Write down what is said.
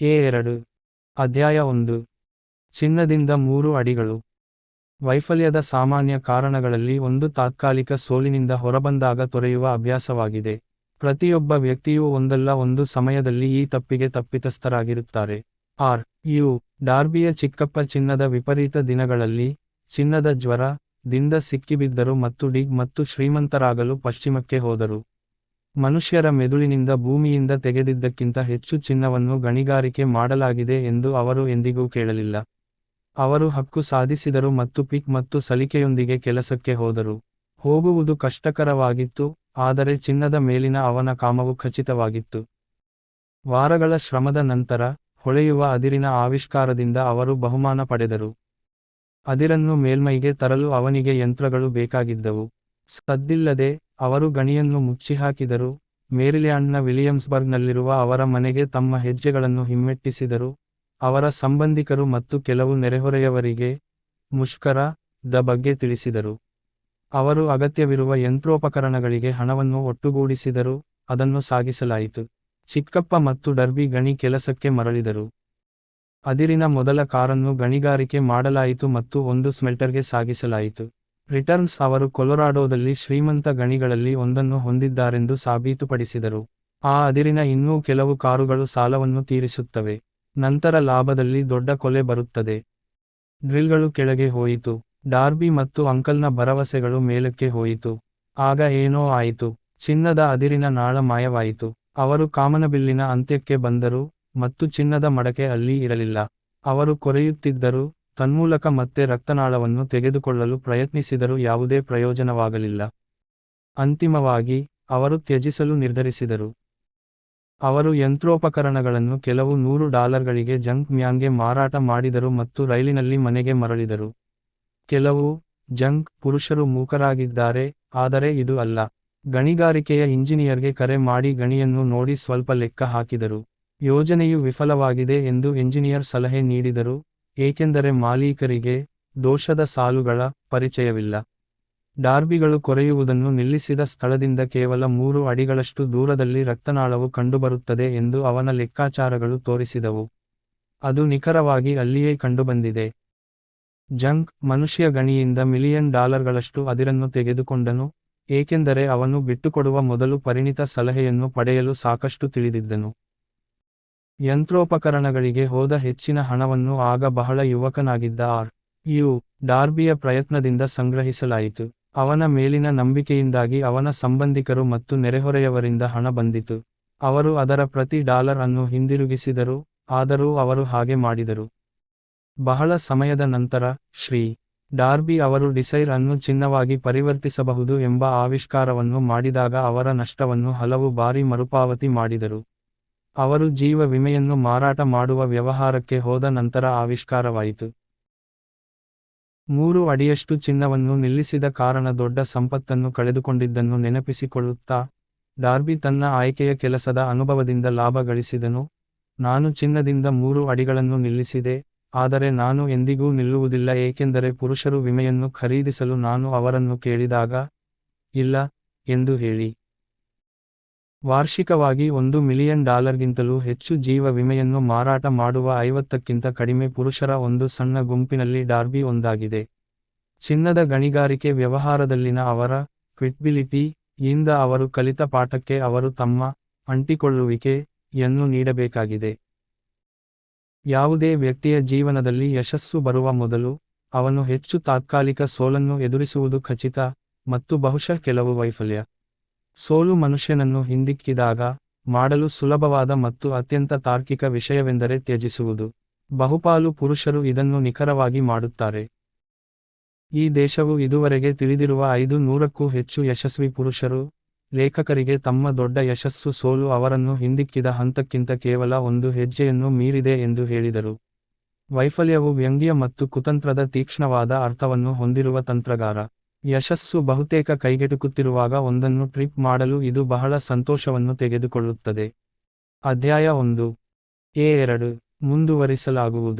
A ಎರಡು, ಅಧ್ಯಾಯ ಒಂದು, ಚಿನ್ನದಿಂದ ಮೂರು ಅಡಿಗಳು. ವೈಫಲ್ಯದ ಸಾಮಾನ್ಯ ಕಾರಣಗಳಲ್ಲಿ ಒಂದು ತಾತ್ಕಾಲಿಕ ಸೋಲಿನಿಂದ ಹೊರಬಂದಾಗ ತೊರೆಯುವ ಅಭ್ಯಾಸವಾಗಿದೆ. ಪ್ರತಿಯೊಬ್ಬ ವ್ಯಕ್ತಿಯೂ ಒಂದಲ್ಲ ಒಂದು ಸಮಯದಲ್ಲಿ ಈ ತಪ್ಪಿಗೆ ತಪ್ಪಿತಸ್ಥರಾಗಿರುತ್ತಾರೆ. ಆರ್, ಯು, ಡಾರ್ಬಿಯ ಚಿಕ್ಕಪ್ಪ ಚಿನ್ನದ ವಿಪರೀತ ದಿನಗಳಲ್ಲಿ, ಚಿನ್ನದ ಜ್ವರ, ದಿಂದ ಸಿಕ್ಕಿಬಿದ್ದರು ಮತ್ತು ಡಿಗ್ ಮತ್ತು ಶ್ರೀಮಂತರಾಗಲು ಪಶ್ಚಿಮಕ್ಕೆ ಹೋದರು. ಮನುಷ್ಯರ ಮೆದುಳಿನಿಂದ ಭೂಮಿಯಿಂದ ತೆಗೆದಿದ್ದಕ್ಕಿಂತ ಹೆಚ್ಚು ಚಿನ್ನವನ್ನು ಗಣಿಗಾರಿಕೆ ಮಾಡಲಾಗಿದೆ ಎಂದು ಅವರು ಎಂದಿಗೂ ಕೇಳಲಿಲ್ಲ. ಅವರು ಹಕ್ಕು ಸಾಧಿಸಿದರು ಮತ್ತು ಪಿಕ್ ಮತ್ತು ಸಲಿಕೆಯೊಂದಿಗೆ ಕೆಲಸಕ್ಕೆ ಹೋದರು. ಹೋಗುವುದು ಕಷ್ಟಕರವಾಗಿತ್ತು, ಆದರೆ ಚಿನ್ನದ ಮೇಲಿನ ಅವನ ಕಾಮವು ಖಚಿತವಾಗಿತ್ತು. ವಾರಗಳ ಶ್ರಮದ ನಂತರ, ಹೊಳೆಯುವ ಅದಿರಿನ ಆವಿಷ್ಕಾರದಿಂದ ಅವರು ಬಹುಮಾನ ಪಡೆದರು. ಅದಿರನ್ನು ಮೇಲ್ಮೈಗೆ ತರಲು ಅವನಿಗೆ ಯಂತ್ರಗಳು ಬೇಕಾಗಿದ್ದವು. ಸದ್ದಿಲ್ಲದೆ ಅವರು ಗಣಿಯನ್ನು ಮುಚ್ಚಿಹಾಕಿದರು. ಮೇರಿಲ್ಯಾಂಡ್ನ ವಿಲಿಯಮ್ಸ್ಬರ್ಗ್ನಲ್ಲಿರುವ ಅವರ ಮನೆಗೆ ತಮ್ಮ ಹೆಜ್ಜೆಗಳನ್ನು ಹಿಮ್ಮೆಟ್ಟಿಸಿದರು. ಅವರ ಸಂಬಂಧಿಕರು ಮತ್ತು ಕೆಲವು ನೆರೆಹೊರೆಯವರಿಗೆ ಮುಷ್ಕರ ದ ಬಗ್ಗೆ ತಿಳಿಸಿದರು. ಅವರು ಅಗತ್ಯವಿರುವ ಯಂತ್ರೋಪಕರಣಗಳಿಗೆ ಹಣವನ್ನು ಒಟ್ಟುಗೂಡಿಸಿದರು. ಅದನ್ನು ಸಾಗಿಸಲಾಯಿತು. ಚಿಕ್ಕಪ್ಪ ಮತ್ತು ಡರ್ಬಿ ಗಣಿ ಕೆಲಸಕ್ಕೆ ಮರಳಿದರು. ಅದಿರಿನ ಮೊದಲ ಕಾರನ್ನು ಗಣಿಗಾರಿಕೆ ಮಾಡಲಾಯಿತು ಮತ್ತು ಒಂದು ಸ್ಮೆಲ್ಟರ್ಗೆ ಸಾಗಿಸಲಾಯಿತು. ರಿಟರ್ನ್ಸ್ ಅವರು ಕೊಲೊರಾಡೋದಲ್ಲಿ ಶ್ರೀಮಂತ ಗಣಿಗಳಲ್ಲಿ ಒಂದನ್ನು ಹೊಂದಿದ್ದಾರೆಂದು ಸಾಬೀತುಪಡಿಸಿದರು. ಆ ಅದಿರಿನ ಇನ್ನೂ ಕೆಲವು ಕಾರುಗಳು ಸಾಲವನ್ನು ತೀರಿಸುತ್ತವೆ. ನಂತರ ಲಾಭದಲ್ಲಿ ದೊಡ್ಡ ಕೊಲೆ ಬರುತ್ತದೆ. ಡ್ರಿಲ್ಗಳು ಕೆಳಗೆ ಹೋಯಿತು. ಡಾರ್ಬಿ ಮತ್ತು ಅಂಕಲ್ನ ಭರವಸೆಗಳು ಮೇಲಕ್ಕೆ ಹೋಯಿತು. ಆಗ ಏನೋ ಆಯಿತು. ಚಿನ್ನದ ಅದಿರಿನ ನಾಳ ಮಾಯವಾಯಿತು. ಅವರು ಕಾಮನಬಿಲ್ಲಿನ ಅಂತ್ಯಕ್ಕೆ ಬಂದರು ಮತ್ತು ಚಿನ್ನದ ಮಡಕೆ ಅಲ್ಲಿ ಇರಲಿಲ್ಲ. ಅವರು ಕೊರೆಯುತ್ತಿದ್ದರು. ತನ್ಮೂಲಕ ಮತ್ತೆ ರಕ್ತನಾಳವನ್ನು ತೆಗೆದುಕೊಳ್ಳಲು ಪ್ರಯತ್ನಿಸಿದರೂ ಯಾವುದೇ ಪ್ರಯೋಜನವಾಗಲಿಲ್ಲ. ಅಂತಿಮವಾಗಿ, ಅವರು ತ್ಯಜಿಸಲು ನಿರ್ಧರಿಸಿದರು. ಅವರು ಯಂತ್ರೋಪಕರಣಗಳನ್ನು ಕೆಲವು ನೂರು ಡಾಲರ್ಗಳಿಗೆ ಜಂಕ್ ಮ್ಯಾನ್ಗೆ ಮಾರಾಟ ಮಾಡಿದರು ಮತ್ತು ರೈಲಿನಲ್ಲಿ ಮನೆಗೆ ಮರಳಿದರು. ಕೆಲವು ಜಂಕ್ ಪುರುಷರು ಮೂಕರಾಗಿದ್ದಾರೆ, ಆದರೆ ಇದು ಅಲ್ಲ. ಗಣಿಗಾರಿಕೆಯ ಇಂಜಿನಿಯರ್ಗೆ ಕರೆ ಮಾಡಿ ಗಣಿಯನ್ನು ನೋಡಿ ಸ್ವಲ್ಪ ಲೆಕ್ಕ ಹಾಕಿದರು. ಯೋಜನೆಯು ವಿಫಲವಾಗಿದೆ ಎಂದು ಎಂಜಿನಿಯರ್ ಸಲಹೆ ನೀಡಿದರು. ಏಕೆಂದರೆ ಮಾಲೀಕರಿಗೆ ದೋಷದ ಸಾಲುಗಳ ಪರಿಚಯವಿಲ್ಲ. ಡಾರ್ಬಿಗಳು ಕೊರೆಯುವುದನ್ನು ನಿಲ್ಲಿಸಿದ ಸ್ಥಳದಿಂದ ಕೇವಲ ಮೂರು ಅಡಿಗಳಷ್ಟು ದೂರದಲ್ಲಿ ರಕ್ತನಾಳವು ಕಂಡುಬರುತ್ತದೆ ಎಂದು ಅವನ ಲೆಕ್ಕಾಚಾರಗಳು ತೋರಿಸಿದವು. ಅದು ನಿಖರವಾಗಿ ಅಲ್ಲಿಯೇ ಕಂಡುಬಂದಿದೆ. ಜಂಕ್ ಮನುಷ್ಯ ಗಣಿಯಿಂದ ಮಿಲಿಯನ್ ಡಾಲರ್ಗಳಷ್ಟು ಅದಿರನ್ನು ತೆಗೆದುಕೊಂಡನು, ಏಕೆಂದರೆ ಅವನು ಬಿಟ್ಟುಕೊಡುವ ಮೊದಲು ಪರಿಣಿತ ಸಲಹೆಯನ್ನು ಪಡೆಯಲು ಸಾಕಷ್ಟು ತಿಳಿದಿದ್ದನು. ಯಂತ್ರೋಪಕರಣಗಳಿಗೆ ಹೋದ ಹೆಚ್ಚಿನ ಹಣವನ್ನು ಆಗ ಬಹಳ ಯುವಕನಾಗಿದ್ದ ಆರ್. ಯು. ಡಾರ್ಬಿಯ ಪ್ರಯತ್ನದಿಂದ ಸಂಗ್ರಹಿಸಲಾಯಿತು. ಅವನ ಮೇಲಿನ ನಂಬಿಕೆಯಿಂದಾಗಿ ಅವನ ಸಂಬಂಧಿಕರು ಮತ್ತು ನೆರೆಹೊರೆಯವರಿಂದ ಹಣ ಬಂದಿತು. ಅವರು ಅದರ ಪ್ರತಿ ಡಾಲರ್ ಅನ್ನು ಹಿಂದಿರುಗಿಸಿದರು, ಆದರೂ ಅವರು ಹಾಗೆ ಮಾಡಿದರು. ಬಹಳ ಸಮಯದ ನಂತರ, ಶ್ರೀ. ಡಾರ್ಬಿ ಅವರು ಡಿಸೈರ್ ಅನ್ನು ಚಿನ್ನವಾಗಿ ಪರಿವರ್ತಿಸಬಹುದು ಎಂಬ ಆವಿಷ್ಕಾರವನ್ನು ಮಾಡಿದಾಗ ಅವರ ನಷ್ಟವನ್ನು ಹಲವು ಬಾರಿ ಮರುಪಾವತಿ ಮಾಡಿದರು. ಅವರು ಜೀವ ವಿಮೆಯನ್ನು ಮಾರಾಟ ಮಾಡುವ ವ್ಯವಹಾರಕ್ಕೆ ಹೋದ ನಂತರ ಆವಿಷ್ಕಾರವಾಯಿತು. ಮೂರು ಅಡಿಯಷ್ಟು ಚಿನ್ನವನ್ನು ನಿಲ್ಲಿಸಿದ ಕಾರಣ ದೊಡ್ಡ ಸಂಪತ್ತನ್ನು ಕಳೆದುಕೊಂಡಿದ್ದನ್ನು ನೆನಪಿಸಿಕೊಳ್ಳುತ್ತಾ, ಡಾರ್ಬಿ ತನ್ನ ಆಯ್ಕೆಯ ಕೆಲಸದ ಅನುಭವದಿಂದ ಲಾಭ ಗಳಿಸಿದನು. ನಾನು ಚಿನ್ನದಿಂದ ಮೂರು ಅಡಿಗಳನ್ನು ನಿಲ್ಲಿಸಿದೆ, ಆದರೆ ನಾನು ಎಂದಿಗೂ ನಿಲ್ಲುವುದಿಲ್ಲ, ಏಕೆಂದರೆ ಪುರುಷರು ವಿಮೆಯನ್ನು ಖರೀದಿಸಲು ನಾನು ಅವರನ್ನು ಕೇಳಿದಾಗ, ಇಲ್ಲ ಎಂದು ಹೇಳಿ. ವಾರ್ಷಿಕವಾಗಿ ಒಂದು ಮಿಲಿಯನ್ ಡಾಲರ್ಗಿಂತಲೂ ಹೆಚ್ಚು ಜೀವ ವಿಮೆಯನ್ನು ಮಾರಾಟ ಮಾಡುವ ಐವತ್ತಕ್ಕಿಂತ ಕಡಿಮೆ ಪುರುಷರ ಒಂದು ಸಣ್ಣ ಗುಂಪಿನಲ್ಲಿ ಡಾರ್ಬಿ ಒಂದಾಗಿದೆ. ಚಿನ್ನದ ಗಣಿಗಾರಿಕೆ ವ್ಯವಹಾರದಲ್ಲಿನ ಅವರ ಕ್ವಿಟ್ಬಿಲಿಟಿ, ಇಂದ ಅವರು ಕಲಿತ ಪಾಠಕ್ಕೆ ಅವರು ತಮ್ಮ ಅಂಟಿಕೊಳ್ಳುವಿಕೆ ಯನ್ನು ನೀಡಬೇಕಾಗಿದೆ. ಯಾವುದೇ ವ್ಯಕ್ತಿಯ ಜೀವನದಲ್ಲಿ ಯಶಸ್ಸು ಬರುವ ಮೊದಲು ಅವನು ಹೆಚ್ಚು ತಾತ್ಕಾಲಿಕ ಸೋಲನ್ನು ಎದುರಿಸುವುದು ಖಚಿತ ಮತ್ತು ಬಹುಶಃ ಕೆಲವು ವೈಫಲ್ಯ. ಸೋಲು ಮನುಷ್ಯನನ್ನು ಹಿಂದಿಕ್ಕಿದಾಗ, ಮಾಡಲು ಸುಲಭವಾದ ಮತ್ತು ಅತ್ಯಂತ ತಾರ್ಕಿಕ ವಿಷಯವೆಂದರೆ ತ್ಯಜಿಸುವುದು. ಬಹುಪಾಲು ಪುರುಷರು ಇದನ್ನು ನಿಖರವಾಗಿ ಮಾಡುತ್ತಾರೆ. ಈ ದೇಶವು ಇದುವರೆಗೆ ತಿಳಿದಿರುವ ಐದು ನೂರಕ್ಕೂ ಹೆಚ್ಚು ಯಶಸ್ವಿ ಪುರುಷರು, ಲೇಖಕರಿಗೆ ತಮ್ಮ ದೊಡ್ಡ ಯಶಸ್ಸು ಸೋಲು ಅವರನ್ನು ಹಿಂದಿಕ್ಕಿದ ಹಂತಕ್ಕಿಂತ ಕೇವಲ ಒಂದು ಹೆಜ್ಜೆಯನ್ನು ಮೀರಿದೆ ಎಂದು ಹೇಳಿದರು. ವೈಫಲ್ಯವು ವ್ಯಂಗ್ಯ ಮತ್ತು ಕುತಂತ್ರದ ತೀಕ್ಷ್ಣವಾದ ಅರ್ಥವನ್ನು ಹೊಂದಿರುವ ತಂತ್ರಗಾರ. ಯಶಸ್ಸು ಬಹುತೇಕ ಕೈಗೆಟುಕುತ್ತಿರುವಾಗ ಒಂದನ್ನು ಟ್ರಿಪ್ ಮಾಡಲು ಇದು ಬಹಳ ಸಂತೋಷವನ್ನು ತೆಗೆದುಕೊಳ್ಳುತ್ತದೆ. ಅಧ್ಯಾಯ ಒಂದು. ಎ ಎರಡು. ಮುಂದುವರಿಸಲಾಗುವುದು.